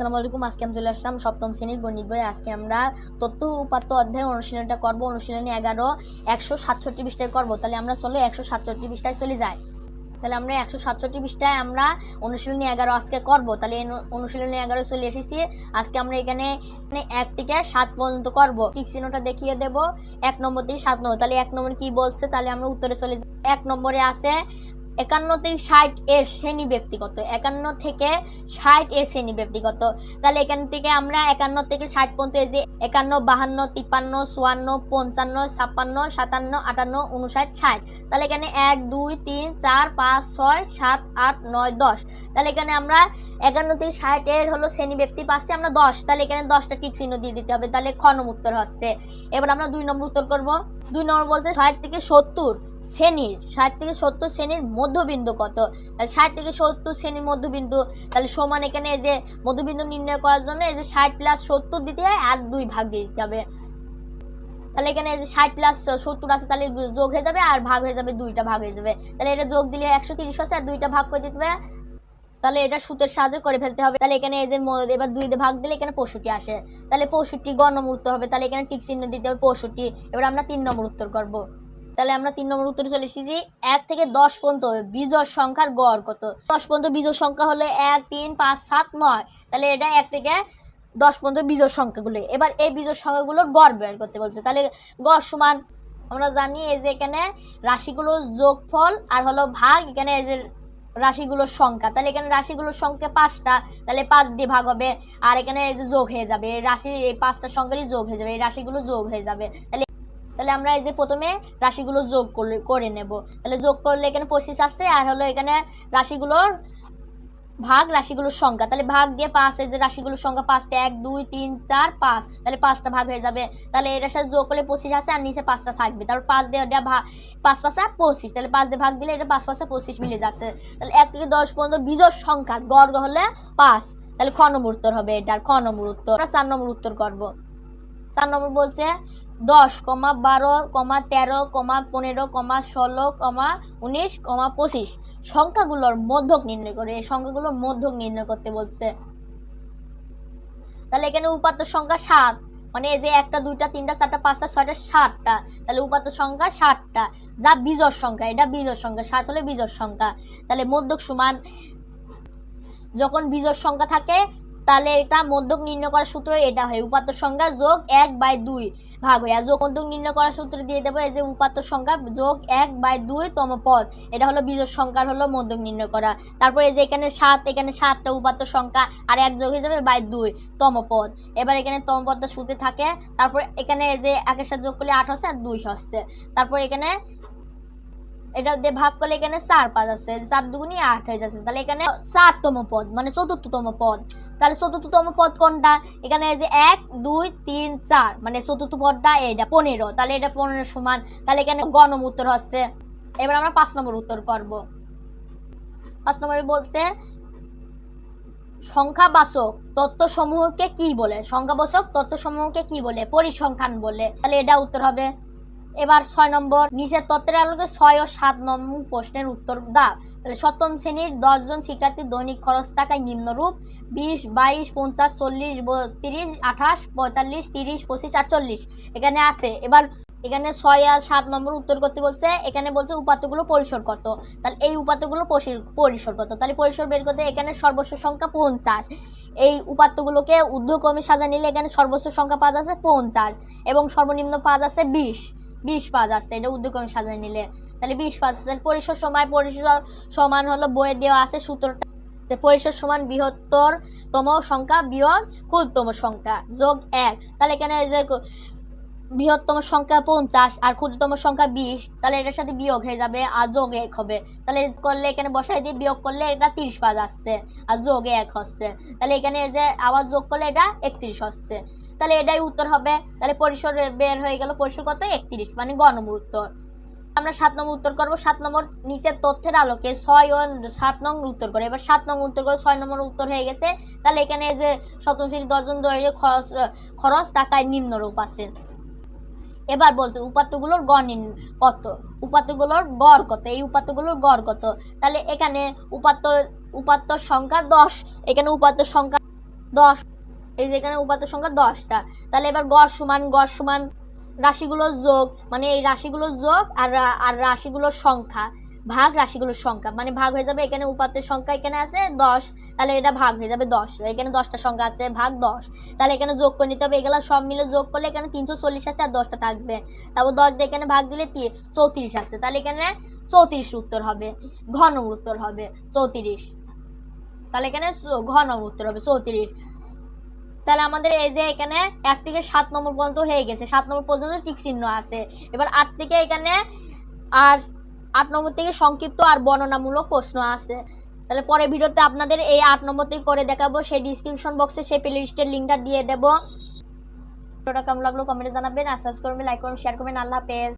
আসসালামু আলাইকুম, আজকে আমি চলে আসলাম সপ্তম শ্রেণির গণিত বই আজকে আমরা তথ্য উপাত্ত অধ্যায় অনুশীলনটা করব। অনুশীলনী এগারো, একশো সাতষট্টি পৃষ্ঠায় করব। তাহলে আমরা চলো একশো সাতষট্টি পৃষ্ঠায় চলে যাই। তাহলে আমরা একশো সাতষট্টি পৃষ্ঠায় আমরা অনুশীলনী এগারো আজকে করব। তাহলে অনুশীলনী এগারো চলে এসেছি। আজকে আমরা এখানে এক থেকে সাত পর্যন্ত করব। ঠিক চিহ্নটা দেখিয়ে দেব। এক নম্বর থেকে সাত নম্বর। তাহলে এক নম্বর কি বলছে? তাহলে আমরা উত্তরে চলে যাই। এক নম্বরে আছে একান্ন থেকে ষাট এ শ্রেণি ব্যক্তিগত, একান্ন থেকে ষাট এ শ্রেণি ব্যক্তিগত। তাহলে এখান থেকে আমরা একান্ন থেকে ষাট পর্যন্ত এই যে একান্ন, বাহান্ন, তিপ্পান্ন, চুয়ান্ন, পঞ্চান্ন, ছাপ্পান্ন, সাতান্ন, আটান্ন, উনষাট, ষাট। তাহলে এখানে এক, দুই, তিন, চার, পাঁচ, ছয়, সাত, আট, নয়, দশ। তাহলে এখানে আমরা একান্ন থেকে ষাট এর হলো শ্রেণি ব্যক্তি পাচ্ছি, আমরা দশ। তাহলে এখানে দশটা টিক চিহ্ন দিয়ে দিতে হবে? তাহলে খ নম্বর উত্তর হচ্ছে। এবার আমরা দুই নম্বর উত্তর করব। দুই নম্বর বলতে ষাট থেকে সত্তর শ্রেণির, ষাট থেকে সত্তর শ্রেণির মধ্যবিন্দু কত? তাহলে ষাট থেকে সত্তর শ্রেণির মধ্যবিন্দু, তাহলে সমান এখানে এই যে মধ্যবিন্দু নির্ণয় করার জন্য এই যে ষাট প্লাস সত্তর দিতে হয় আর দুই ভাগ দিয়ে দিতে হবে। তাহলে এখানে যে ষাট প্লাস সত্তর আছে, তাহলে যোগ হয়ে যাবে আর ভাগ হয়ে যাবে, দুইটা ভাগ হয়ে যাবে। তাহলে এটা যোগ দিলে একশো তিরিশ আছে আর দুইটা ভাগ করে দিতে হবে তাহলে এটা সুতের সাহায্যে করে ফেলতে হবে। তাহলে এখানে এই যে এবার দুই ভাগ দিলে এখানে পঁয়ষট্টি আসে। তাহলে পঁয়ষট্টি গ নম্বর উত্তর হবে। তাহলে এখানে টিক চিহ্ন দিতে হবে পঁয়ষট্টি। এবার আমরা তিন নম্বর উত্তর করব। তাহলে আমরা তিন নম্বর উত্তরে চলে এসেছি। এক থেকে দশ পর্যন্ত বিজোড় সংখ্যার গড় কত? দশ পর্যন্ত বিজোড় সংখ্যা হলো এক, তিন, পাঁচ, সাত, নয়। তাহলে এটা এক থেকে দশ পর্যন্ত বিজোড় সংখ্যাগুলো। এবার এই বিজোড় সংখ্যাগুলোর গড় বের করতে বলছে। তাহলে গড় সমান, আমরা জানি এই যে এখানে রাশিগুলোর যোগফল আর হলো ভাগ। এখানে এই যে রাশিগুলোর সংখ্যা। তাহলে এখানে রাশিগুলোর সংখ্যা পাঁচটা, তাহলে পাঁচ দিয়ে ভাগ হবে, আর এখানে যোগ হয়ে যাবে, এই রাশি, এই পাঁচটা সংখ্যারই যোগ হয়ে যাবে, এই রাশিগুলো যোগ হয়ে যাবে। তাহলে তাহলে আমরা এই যে প্রথমে রাশিগুলো যোগ করে নেব। তাহলে যোগ করলে এখানে পঁচিশ আসছে, আর হলো এখানে রাশিগুলোর ভাগ রাশিগুলোর সংখ্যা, তাহলে ভাগ দিয়ে পাঁচ, এই যে রাশিগুলোর সংখ্যা পাঁচটা এক, দুই, তিন, চার, পাঁচ, তাহলে পাঁচটা ভাগ হয়ে যাবে। তাহলে এটার সাথে যোগ করলে পঁচিশ আসে আর নিচে পাঁচটা থাকবে। তারপর পাঁচ দিয়ে ওটা ভাগ পাঁচ পাঁচা পঁচিশ, তাহলে পাঁচ দিয়ে ভাগ দিলে এটা পাঁচ পাঁচা পঁচিশ মিলে যাচ্ছে। তাহলে এক থেকে দশ পর্যন্ত বিজোড় সংখ্যা গড় হলে পাঁচ, তাহলে খ উত্তর হবে এটার নম্বর উত্তর চার নম্বর উত্তর করব। চার নম্বর বলছে দশ, কমা বারো, কমা তেরো, কমা পনেরো, কমা ষোলো, কমা উনিশ, কমা পঁচিশ। সংখ্যাগুলোর মধ্যক নির্ণয় করে, এই সংখ্যাগুলোর মধ্যক নির্ণয় করতে বলছে। তাহলে এখানে উপাত্ত সংখ্যা সাত। মানে এই যে একটা, দুইটা, তিনটা, চারটা, পাঁচটা, ছয়টা, সাতটা। তাহলে উপাত্ত সংখ্যা সাতটা। যা বিজোড় সংখ্যা, এটা বিজোড় সংখ্যা, সাত হলে বিজোড় সংখ্যা। তাহলে মধ্যক সমান, যখন বিজোড় সংখ্যা থাকে তাহলে এটা মধ্যক নির্ণয় করার সূত্র এটা হয়। উপাত্ত সংখ্যা যোগ এক বাই দুই ভাগ হয় আর যোগ মধ্যক নির্ণয় করার সূত্র দিয়ে দেবো, এই যে উপাত্ত সংখ্যা যোগ এক বাই দুই তম পদ। এটা হলো বিজোড় সংখ্যার হলো মধ্যক নির্ণয় করা। তারপরে এই যে এখানে সাত, এখানে সাতটা উপাত্ত সংখ্যা, আর এক যোগ হয়ে যাবে বাই দুই তম পদ। এবার এখানে তম পদটা সুতে থাকে। তারপর এখানে এই যে একের সাথে যোগ করলে আট হচ্ছে, আর দুই হচ্ছে। তারপর এখানে এটা দিয়ে ভাগ করলে এখানে চার পাঁচ আছে, চার দুগুনি আট হয়ে যাচ্ছে। তাহলে এখানে চারতম পদ মানে চতুর্থতম পদ। তাহলে চতুর্থতম পদ কোনটা? এখানে যে এক, দুই, তিন, চার মানে চতুর্থ পদটা এইটা, পনেরো। তাহলে এটা পনেরো সমান। তাহলে এখানে গণম উত্তর হচ্ছে। এবার আমরা পাঁচ নম্বর উত্তর করব। পাঁচ নম্বরে বলছে, সংখ্যাবাচক তত্ত্বসমূহকে কি বলে? সংখ্যাবাচক তত্ত্বসমূহকে কি বলে? পরিসংখ্যান বলে। তাহলে এটা উত্তর হবে। এবার ছয় নম্বর, নিচের তত্ত্বের আলোকে ছয় ও সাত নম্বর প্রশ্নের উত্তর দাও। তাহলে সপ্তম শ্রেণির দশজন শিক্ষার্থীর দৈনিক খরচ টাকায় নিম্নরূপ বিশ, বাইশ, পঞ্চাশ, চল্লিশ, বত্রিশ, আঠাশ, পঁয়তাল্লিশ, তিরিশ, পঁচিশ, আটচল্লিশ। এখানে আছে, এবার এখানে ছয় আর সাত নম্বর উত্তর করতে বলছে, এখানে বলছে উপাত্তগুলো পরিসর কত? তাহলে এই উপাত্তগুলো পরিসর- কত? তাহলে পরিসর বের করতে এখানে সর্বস্ব সংখ্যা পঞ্চাশ। এই উপাত্তগুলোকে ঊর্ধ্বক্রমে সাজা নিলে এখানে সর্বোচ্চ সংখ্যা পাঁচ আছে পঞ্চাশ এবং সর্বনিম্ন পাঁচ আছে বিশ। বিশ পাঁচ আছে এটা ঊর্ধ্বক্রমে সাজায় নিলে। তাহলে বিশ পাঁচ আছে পরিসর সময় পরিসর সমান হলো বইয়ে দেওয়া আছে সূত্রটা। পরিসর সমান বৃহত্তর তম সংখ্যা বিয়োগ ক্ষুদ্রতম সংখ্যা, যোগ এক। তাহলে এখানে যে বৃহত্তম সংখ্যা পঞ্চাশ আর ক্ষুদ্রতম সংখ্যা বিশ, তাহলে এটার সাথে বিয়োগ হয়ে যাবে আর যোগ এক হবে। তাহলে করলে এখানে বসাই দিয়ে বিয়োগ করলে এটা তিরিশ পাঁচ আসছে আর যোগে এক হচ্ছে। তাহলে এখানে যে আবার যোগ করলে এটা একত্রিশ হচ্ছে। তাহলে এটাই উত্তর হবে। তাহলে পরিসর বের হয়ে গেল পরিসর কত? একত্রিশ মানে গ নম্বর উত্তর আমরা সাত নম্বর উত্তর করব। সাত নম্বর নিচের তথ্যের আলোকে ছয় ও সাত নং উত্তর করে। এবার সাত নম্বর উত্তর করে ছয় নম্বর উত্তর হয়ে গেছে। তাহলে এখানে যে সপ্তম শ্রেণি দশজন দৈনিক খরচ খরচ টাকায় নিম্নরূপ আছে। এবার বলছে উপাত্তগুলোর গড় নির্ণ- কত? উপাত্তগুলোর গড় কত? এই উপাত্তগুলোর গড় কত? তাহলে এখানে উপাত্ত উপাত্তর সংখ্যা দশ। এখানে উপাত্তর সংখ্যা দশ। এই যে এখানে উপাত্ত সংখ্যা দশটা। তাহলে এবার গড় সমান গড় সমান রাশিগুলোর যোগ মানে এই রাশিগুলোর যোগ আর আর রাশিগুলোর সংখ্যা, ভাগ রাশিগুলোর সংখ্যা। মানে ভাগ হয়ে যাবে এখানে উপাত্তের সংখ্যা এখানে আছে দশ, তাহলে এটা ভাগ হয়ে যাবে দশ। এখানে দশটা সংখ্যা আছে, ভাগ দশ। তাহলে এখানে যোগ করে নিতে হবে, এগুলো সব মিলে যোগ করলে এখানে তিনশো চল্লিশ আছে আর দশটা থাকবে। তারপর দশ দিয়ে এখানে ভাগ দিলে চৌত্রিশ আছে। তাহলে এখানে চৌত্রিশ উত্তর হবে ঘন উত্তর হবে চৌত্রিশ। তাহলে এখানে ঘন উত্তর হবে চৌত্রিশ। তাহলে আমাদের এই যে এখানে এক থেকে সাত নম্বর পর্যন্ত হয়ে গেছে। সাত নম্বর পর্যন্ত টিক চিহ্ন আছে। এবার আট থেকে এখানে আর আট নম্বর থেকে সংক্ষিপ্ত আর বর্ণনামূলক প্রশ্ন আছে। তাহলে পরের ভিডিওতে আপনাদের এই আট নম্বর থেকে করে দেখাবো। সেই ডিসক্রিপশন বক্সে সেই প্লে লিস্টের লিঙ্কটা দিয়ে দেবো। ভিডিওটা কেমন লাগল কমেন্টে জানাবেন। আর সাবস্ক্রাইব করবেন লাইক করবেন শেয়ার করবেন। আল্লাহ হাফেজ।